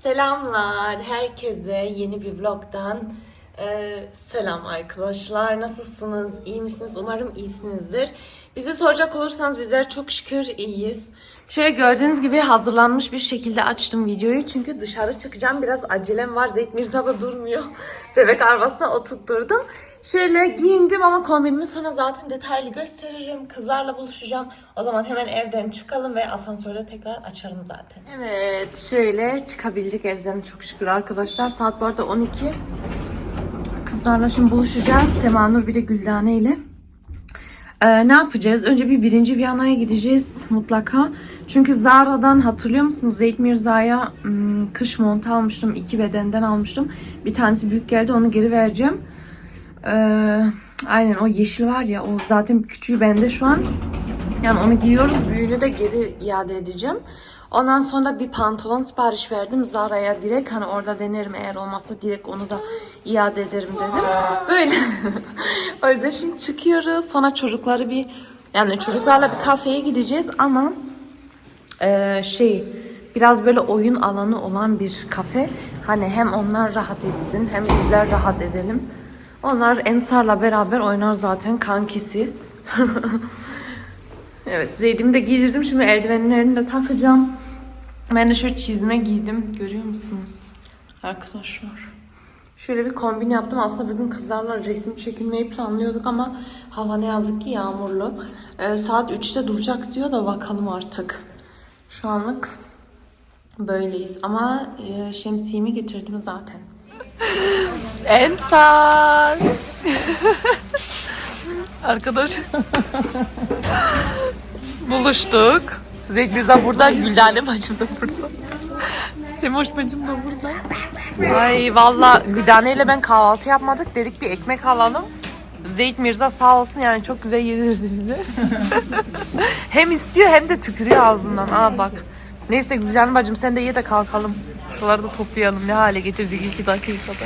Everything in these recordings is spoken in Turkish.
Selamlar herkese. Yeni bir vlogdan Ee, selam arkadaşlar. Nasılsınız? İyi misiniz? Umarım iyisinizdir. Bizi soracak olursanız bizler çok şükür iyiyiz. Şöyle gördüğünüz gibi hazırlanmış bir şekilde açtım videoyu. Çünkü dışarı çıkacağım. Biraz acelem var. Zeyt Mirza da durmuyor. Bebek arabasına oturtturdum şöyle giyindim ama kombinimi sonra zaten detaylı gösteririm kızlarla buluşacağım o zaman hemen evden çıkalım ve asansörde tekrar açarım zaten Evet şöyle çıkabildik evden çok şükür arkadaşlar saat bu arada 12 Kızlarla şimdi buluşacağız. Semanur bir de Güldane ile. Ee, ne yapacağız? Önce bir birinci Viyana'ya gideceğiz mutlaka. Çünkü Zara'dan hatırlıyor musunuz? Zeyt Mirza'ya ım, kış montu almıştım. iki bedenden almıştım. Bir tanesi büyük geldi onu geri vereceğim. Ee, aynen o yeşil var ya o zaten küçüğü bende şu an. Yani onu giyiyoruz. Büyüğünü de geri iade edeceğim. Ondan sonra bir pantolon sipariş verdim Zara'ya direkt hani orada denerim eğer olmazsa direkt onu da iade ederim dedim. Böyle. o yüzden şimdi çıkıyoruz. Sonra çocukları bir yani çocuklarla bir kafeye gideceğiz ama eee, şey biraz böyle oyun alanı olan bir kafe. Hani hem onlar rahat etsin hem bizler rahat edelim. Onlar Ensar'la beraber oynar zaten kankisi. Evet Zeydim'i de giydirdim. Şimdi eldivenlerini de takacağım. Ben de şöyle çizme giydim. Görüyor musunuz? Arkadaşlar. Şöyle bir kombin yaptım. Aslında bugün kızlarla resim çekilmeyi planlıyorduk ama hava ne yazık ki yağmurlu. Ee, saat 3'te duracak diyor da bakalım artık. Şu anlık böyleyiz. Ama e, şemsiyemi getirdim zaten. Ensar! Arkadaşlar buluştuk. Zeyd Mirza burada, Güldane bacım da burada. Semoş bacım da burada. Ay valla Güldane ile ben kahvaltı yapmadık. Dedik bir ekmek alalım. Zeyd Mirza sağ olsun yani çok güzel yedirdi bizi. hem istiyor hem de tükürüyor ağzından. Aa bak. Neyse Güldane bacım sen de ye de kalkalım. Şuraları da toplayalım. Ne hale getirdik iki dakikada.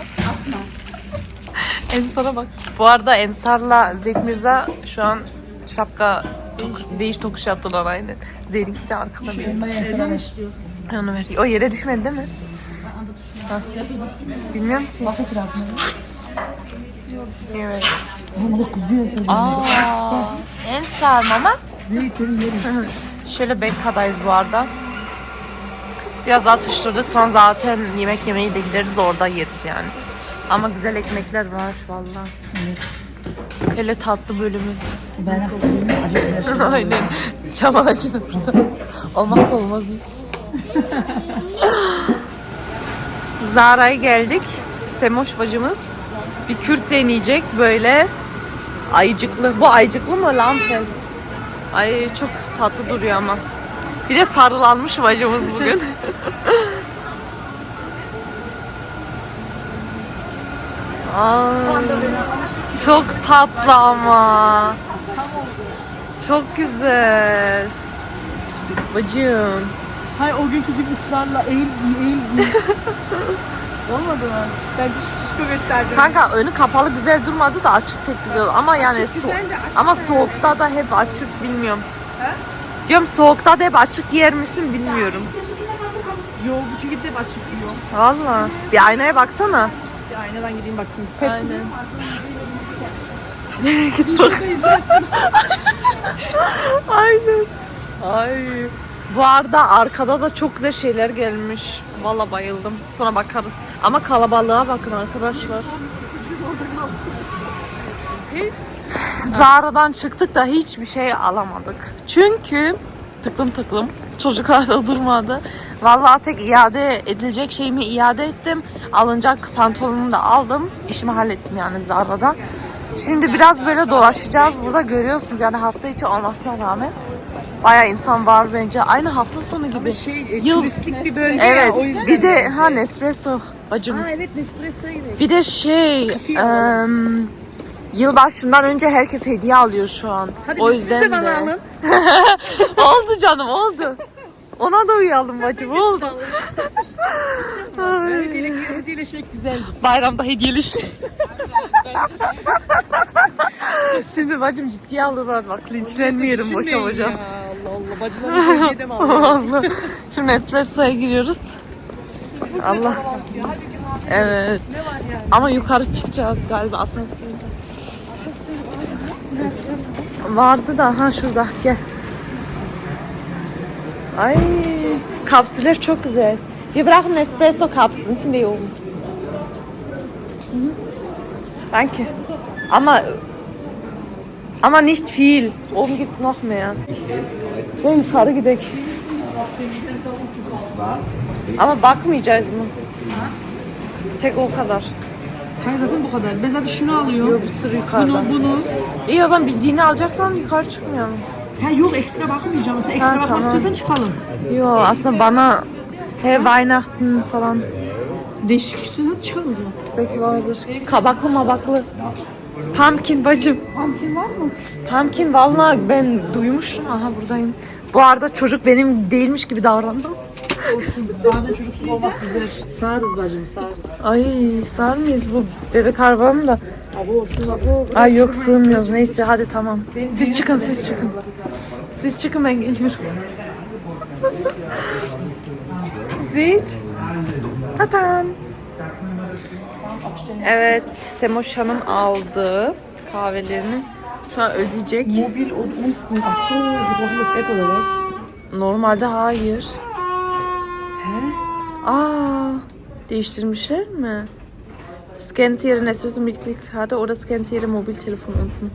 Ensar'a bak. Bu arada Ensar'la Zeyd Mirza şu an şapka tokuş, değiş tokuş yaptılar aynen. Zeyd'inki de arkada benim. Onu ver. O yere düşmedi değil mi? Ha. Bilmiyorum ki. Evet. Burada kızıyor seni. Aa, Ensar mama. Zeyt seni yerim. Şöyle Bekka'dayız bu arada. Biraz atıştırdık sonra zaten yemek yemeyi de gideriz orada yeriz yani. Ama güzel ekmekler var vallahi. Evet. Hele tatlı bölümü. Ben. Acı güzel şey. Aynen. Çam ağacı da burada. Olmazsa olmazız. Zara'ya geldik. Semoş bacımız bir kürk deneyecek böyle ayıcıklı. Bu ayıcıklı mı lan? Ay çok tatlı duruyor ama. Bir de sarılanmış bacımız bugün. Ay, çok tatlı ama. Çok güzel. Bacım. Hayır o günkü gibi ısrarla eğil giy eğil giy. Olmadı mı? Ben şu şişko gösterdim. Kanka önü kapalı güzel durmadı da açık tek güzel. Ama yani so- güzel de açık ama da soğukta da hep açık bilmiyorum. Diyorum soğukta da hep açık giyer misin bilmiyorum. Yo bu çünkü de açık giyiyor. Valla. Bir aynaya baksana. Bir aynadan gideyim bakayım. Aynen. Git bak. Aynen. Ay. Bu arada arkada da çok güzel şeyler gelmiş. Valla bayıldım. Sonra bakarız. Ama kalabalığa bakın arkadaşlar. Zara'dan çıktık da hiçbir şey alamadık. Çünkü tıklım tıklım çocuklar da durmadı. Vallahi tek iade edilecek şeyimi iade ettim. Alınacak pantolonumu da aldım. İşimi hallettim yani Zara'da. Şimdi biraz böyle dolaşacağız. Burada görüyorsunuz yani hafta içi olmasına rağmen. Bayağı insan var bence. Aynı hafta sonu gibi. Şey e, Yıl- turistik bir bölge Evet. ya o yüzden. Bir de ha Nespresso bacım. Aa evet Nespresso'ya gidelim. Bir de şey, Kafiye em, yılbaşından önce herkes hediye alıyor şu an. Hadi o yüzden siz de bana alın. oldu canım oldu. Ona da uyalım bacım oldu. Hediyeleşmek güzeldi. Bayramda hediyeleşiriz. Şimdi bacım ciddiye alırlar bak linçlenmeyelim boşa boşa. Allah Allah bacılarımı hediye de mi alıyor? Allah. Şimdi espressoya giriyoruz. Allah. Evet. Ama yukarı çıkacağız galiba asansörde. Vardı da ha şurada gel. Ay kapsüller çok güzel. Wir brauchen Espresso Kapseln, sind die oben. Danke. Ama ama nicht viel. Oben gibt's noch mehr. Gel yukarı gidelim. Ama bakmayacağız mı? Tek o kadar. Kanka zaten bu kadar. Ben zaten şunu alıyorum. Yok bir sürü yukarıda. Bunu, bunu. İyi o zaman bildiğini alacaksan yukarı çıkmayalım. Ha yok ekstra bakmayacağım. Mesela ekstra Ha, bakmak tamam. istiyorsan çıkalım. Yo aslında bana he Weihnachten falan Değişik istiyorsan çıkalım o zaman. belki vardır. Kabaklı mabaklı. Pumpkin bacım. Pumpkin var mı? Pumpkin vallahi ben duymuştum. Aha buradayım. Bu arada çocuk benim değilmiş gibi davrandı. Bazen çocuksuz olmak güzel. Sağırız bacım sağırız. Ay sar mıyız bu bebek arabam da? Abo sığma. Ay yok sığmıyoruz. Neyse hadi tamam. Siz çıkın siz çıkın. Siz çıkın ben geliyorum. Zeyt. Tatam. Evet Semoş Hanım aldı kahvelerini. Şu an ödeyecek. Mobil und unten. Ach so, sie brauchen das App oder was? Normalde hayır. Aa, değiştirmişler mi? Scannen Sie Ihre Nespresso Mitgliedskarte oder scannen Sie Ihre Mobiltelefon unten.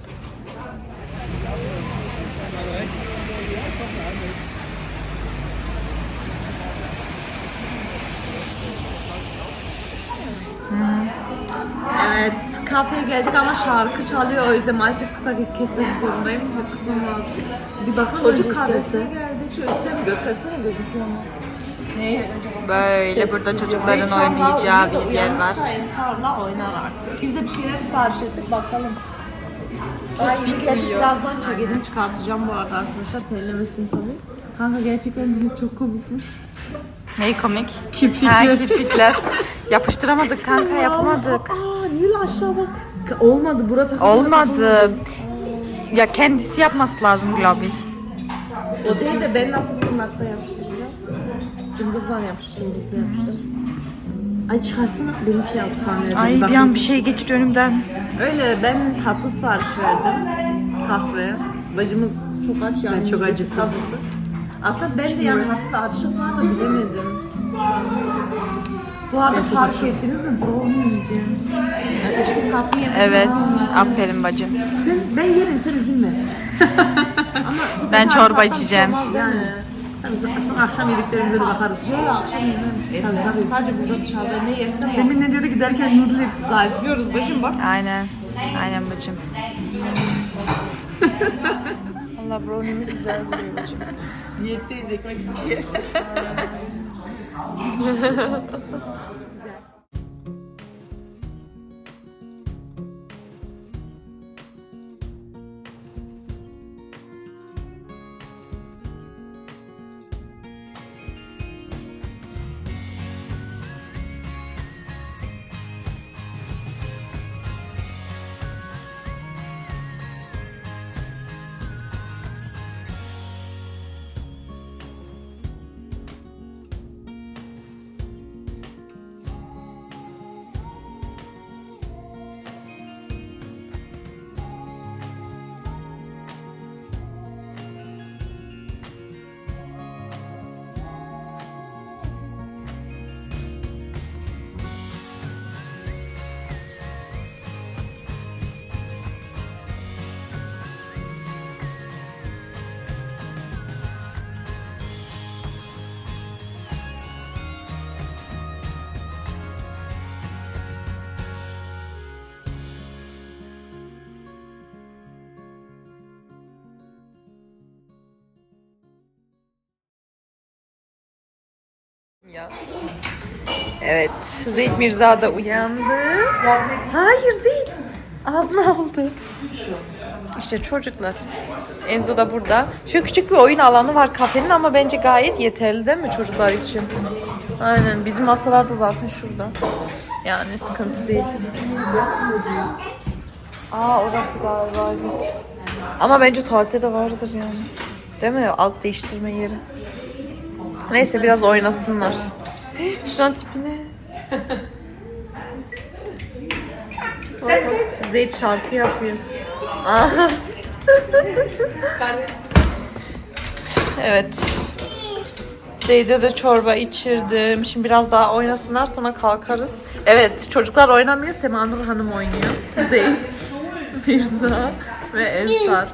Evet, kafeye geldik ama şarkı çalıyor o yüzden maalesef kısa kesmek zorundayım. Bir kısmım lazım. Bir bak Çocuk kahvesine geldik. Şu üstte mi göstersene gözüküyor mu? Neyi? Böyle burada çocukların oynayacağı bir yer var. Ensar'la oynar artık. Biz de bir şeyler sipariş ettik bakalım. Ay bileti birazdan çekelim çıkartacağım bu arada arkadaşlar tellemesin tabii. Kanka gerçekten çok komikmiş. Neyi komik? Ha, Kirpikler. kirpikler. Yapıştıramadık kanka yapamadık. Aa lan aşağı bak. Olmadı burada. Olmadı. Ya kendisi yapması lazım ich. O değil de ben nasıl tırnakla yapıştıracağım? Cımbızla yapıştır, cımbızla yapıştır. Ay çıkarsana benimki yap tane. Ay bir an bir şey geçti önümden. Öyle ben tatlı sipariş verdim. Kahve. Bacımız çok aç yani. Ben çok acıktım. Aslında ben de yani hafif açım var da bilemedim. Bu arada fark ettiniz mi? Brownie yiyeceğim. Yani şu tatlı yemek Evet. Aferin bacım. Sen, ben yerim sen üzülme. Ben Sadece çorba içeceğim. Yani. Sonra akşam yediklerimize de bakarız. Yok akşam yemem. tabii tabii. Sadece burada dışarıda ne yersem o. Demin ne diyordu giderken noodle yesin. Zayıflıyoruz başım bak. Aynen. Aynen bacım. Allah brownie'miz güzel duruyor bacım. Niyetteyiz ekmeksiz ye. Ya. Evet, Zeyt Mirza da uyandı. Hayır Zeyt. Ağzına aldı. İşte çocuklar. Enzo da burada. Şu küçük bir oyun alanı var kafenin ama bence gayet yeterli değil mi çocuklar için? Aynen. Bizim masalar da zaten şurada. Yani sıkıntı değil. Aa orası galiba evet. Ama bence tuvalette de vardır yani. Değil mi? Alt değiştirme yeri. Neyse biraz oynasınlar. Şunun tipine. Bak bak. Zeyt şarkı yapıyor. Evet. Zeyde de çorba içirdim. Şimdi biraz daha oynasınlar sonra kalkarız. Evet çocuklar oynamıyor. Semanur Hanım oynuyor. Zeyd, Mirza ve Ensar.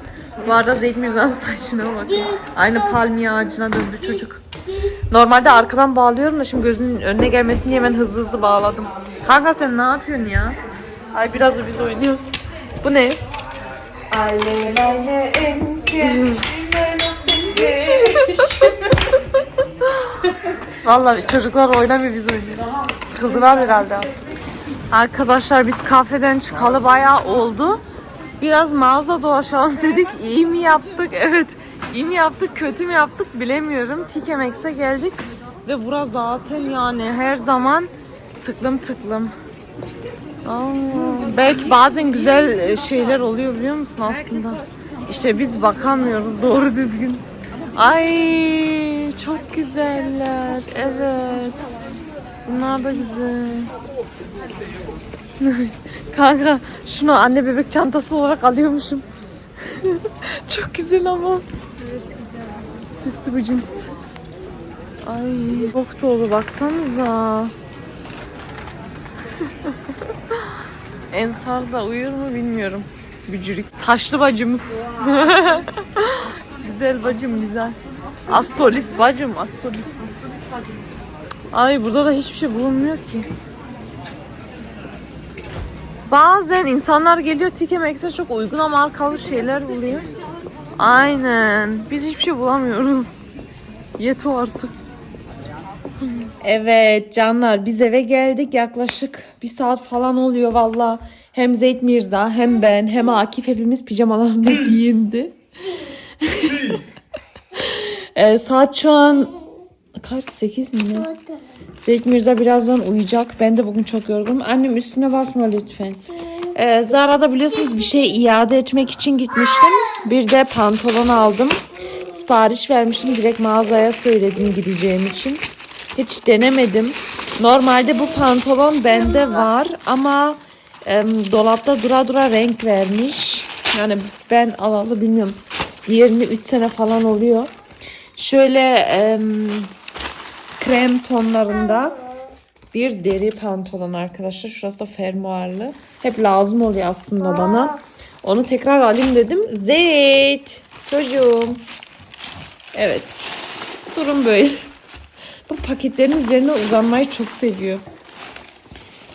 Bu arada Zeyd Mirza'nın saçına bakın. Aynı palmiye ağacına döndü çocuk. Normalde arkadan bağlıyorum da şimdi gözünün önüne gelmesin diye ben hızlı hızlı bağladım. Kanka sen ne yapıyorsun ya? Ay biraz da biz oynuyor. Bu ne? Vallahi çocuklar oynamıyor biz oynuyoruz. Sıkıldılar herhalde. Arkadaşlar biz kafeden çıkalı bayağı oldu. Biraz mağaza dolaşalım dedik. İyi mi yaptık? Evet. İyi mi yaptık, kötü mü yaptık bilemiyorum. TK Maxx'e geldik. Ve burası zaten yani her zaman tıklım tıklım. Aa, belki bazen güzel e, şeyler oluyor biliyor musun aslında? İşte biz bakamıyoruz doğru düzgün. Ay çok güzeller. Evet. Bunlar da güzel. Kanka şunu anne bebek çantası olarak alıyormuşum. çok güzel ama. Evet güzel. Süslü cins. Ay çok dolu baksanıza. Ensar da uyur mu bilmiyorum. Bücürük. Taşlı bacımız. güzel bacım güzel. Az solist bacım az solist. Ay burada da hiçbir şey bulunmuyor ki. Bazen insanlar geliyor Tike Max'e çok uygun markalı şeyler buluyor. Aynen. Biz hiçbir şey bulamıyoruz. Yeto artık. Evet canlar biz eve geldik yaklaşık bir saat falan oluyor valla. Hem Zeyt Mirza hem ben hem Akif hepimiz pijamalarında giyindi. Ee, saat şu an kaç 8 mi ne? Zeyt Mirza birazdan uyuyacak. Ben de bugün çok yorgunum. Annem üstüne basma lütfen. Ee, Zara'da biliyorsunuz bir şey iade etmek için gitmiştim. Bir de pantolon aldım. Sipariş vermiştim. Direkt mağazaya söyledim gideceğim için. Hiç denemedim. Normalde bu pantolon bende var ama em, dolapta dura dura renk vermiş. Yani ben alalı bilmiyorum. Diğerini 3 sene falan oluyor. Şöyle em, krem tonlarında bir deri pantolon arkadaşlar. Şurası da fermuarlı. Hep lazım oluyor aslında bana. Onu tekrar alayım dedim. Zeyt. Çocuğum. Evet. Durum böyle. Bu paketlerin üzerine uzanmayı çok seviyor.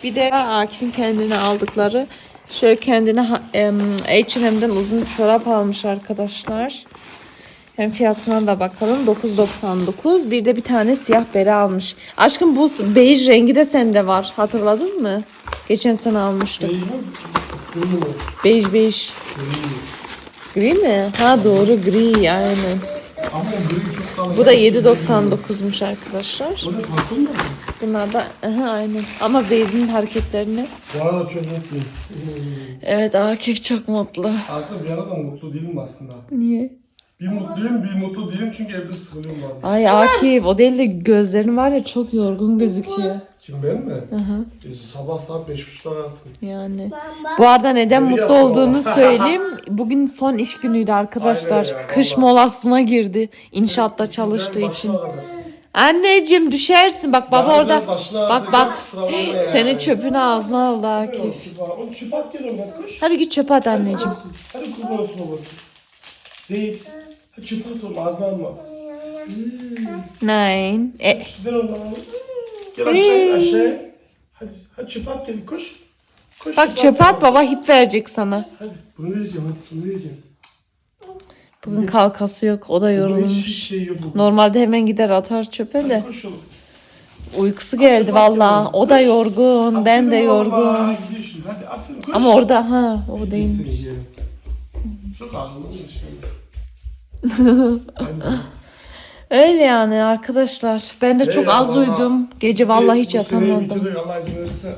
Bir de Akif'in kendine aldıkları şöyle kendine H&M'den uzun çorap almış arkadaşlar. Hem fiyatına da bakalım. 9.99. Bir de bir tane siyah bere almış. Aşkım bu bej rengi de sende var. Hatırladın mı? Geçen sene almıştık. Bej bej. Gri mi? Ha doğru gri aynen. Ama o gri çok kalın. Bu da 7.99'muş arkadaşlar. Bu da farklı mı? Bunlar da aha, aynen. Ama Zeyd'in hareketlerini. Arada çok mutluyum. Evet Akif çok mutlu. Aslında bir arada mutlu değilim aslında. Niye? Bir mutluyum, bir mutlu değilim çünkü evde sıkılıyorum bazen. Ay Akif o değil de gözlerin var ya çok yorgun gözüküyor. Kim ben mi? E, sabah saat beş buçukta yattım. Yani. Bu arada neden Evi mutlu yapma. olduğunu söyleyeyim. Bugün son iş günüydü arkadaşlar. Aynen ya, Kış vallahi. molasına girdi. İnşaatta çalıştığı Ben için. başına kadar. Anneciğim düşersin. Bak baba Ben orada. başına Bak bak. kusura bakma ya. Senin çöpünü ağzına aldı Akif. Oğlum çöp at geliyorum ben koş. Hadi git çöpe at anneciğim. Hadi kurban olsun babası. Zeyt. Hadi çöp at oğlum ağzına alma. Nine. E, Gider ondan. Gel aşağı aşağı. Hadi, hadi çöp at koş. Koş bak çöpe at baba hip verecek sana. Hadi bunu yiyeceğim hadi bunu yiyeceğim. Bugün kalkası yok. O da yorulmuş. hiçbir şey yok. bu. Normalde hemen gider atar çöpe de. Koş oğlum. Uykusu geldi valla. O da yorgun. Ben de Aferin oğlum, yorgun. aa, gidiyor şimdi. Hadi aferin koş. Ama orada ha o değil. Seni yiyelim. Çok ağzımda şey. Öyle yani arkadaşlar. Ben de çok Öyle az uyudum. Gece vallahi hiç Bu seneyi yatamadım. bitirdik Allah izin verirse.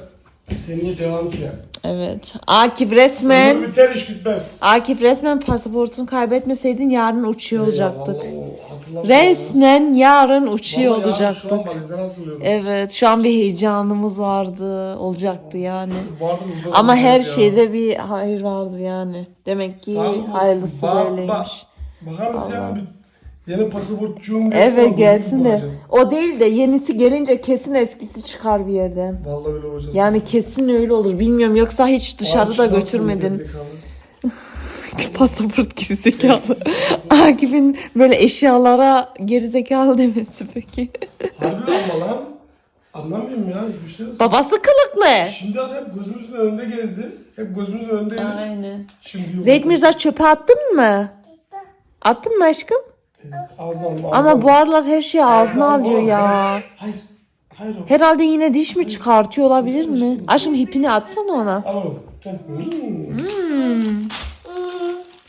Seneye devam ki. Evet. Akif resmen Ömür biter iş bitmez. Akif resmen pasaportunu kaybetmeseydin yarın uçuyor olacakttık. Vallahi o hatırlamıyorum hatırladım. Resmen yarın uçuyor Vallahi ya, Şu olacaktık. an hazırlıyorum. Evet şu an bir heyecanımız vardı. Olacaktı yani. Vardı burada Ama her ya. şeyde bir hayır vardır yani. Demek ki Sağ ol. hayırlısı Ba- böyleymiş. Bakarız ya. Bir yeni pasaportçuğum gelsin. Evet gelsin de. O değil de yenisi gelince kesin eskisi çıkar bir yerden. Vallahi öyle olacak. Yani kesin öyle olur. Bilmiyorum yoksa hiç dışarıda Ağaçtan götürmedin. Pasaport gerizekalı. Akif'in böyle eşyalara gerizekalı demesi peki. Harbi ama lan. Anlamıyorum ya. hiçbir şey. Babası kılıklı. Şimdi adam hep gözümüzün önünde gezdi. Hep gözümüzün önündeydi. Aynen. Şimdi yok. Zeyt Mirza çöpe attın mı? Attın mı aşkım? Ağzına alma. Ama bu aralar her şeyi ağzına alıyor ya. Hayır. Hayır. Herhalde yine diş mi çıkartıyor olabilir mi? Aşkım hipini atsana ona. Al oğlum. Gel. Hmm.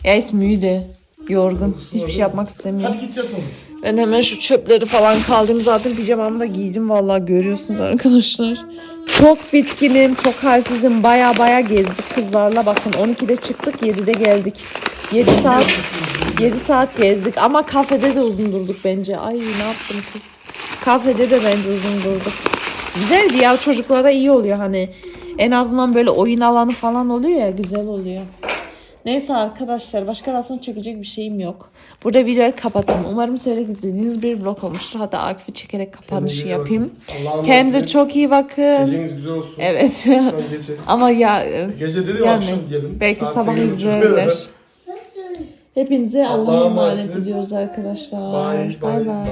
Ya müde. Yorgun. Hiçbir şey yapmak istemiyor. Hadi git yat oğlum. Ben hemen şu çöpleri falan kaldırdım. Zaten pijamamı da giydim vallahi görüyorsunuz arkadaşlar. Çok bitkinim, çok halsizim. Baya baya gezdik kızlarla. Bakın 12'de çıktık, 7'de geldik. 7 saat 7 saat gezdik ama kafede de uzun durduk bence. Ay ne yaptım kız. Kafede de bence uzun durduk. Güzeldi ya çocuklara iyi oluyor hani. En azından böyle oyun alanı falan oluyor ya güzel oluyor. Neyse arkadaşlar başka da aslında çekecek bir şeyim yok. Burada videoyu kapatayım. Umarım severek izlediğiniz bir vlog olmuştur. Hatta Akif'i çekerek kapanışı yapayım. Kendinize çok iyi bakın. Geceniz güzel olsun. Evet. Gece. Ama ya Gece dedim akşam diyelim. belki Saat sabah izlerler. Hepinize Allah'a emanet ediyoruz arkadaşlar. Bay bay.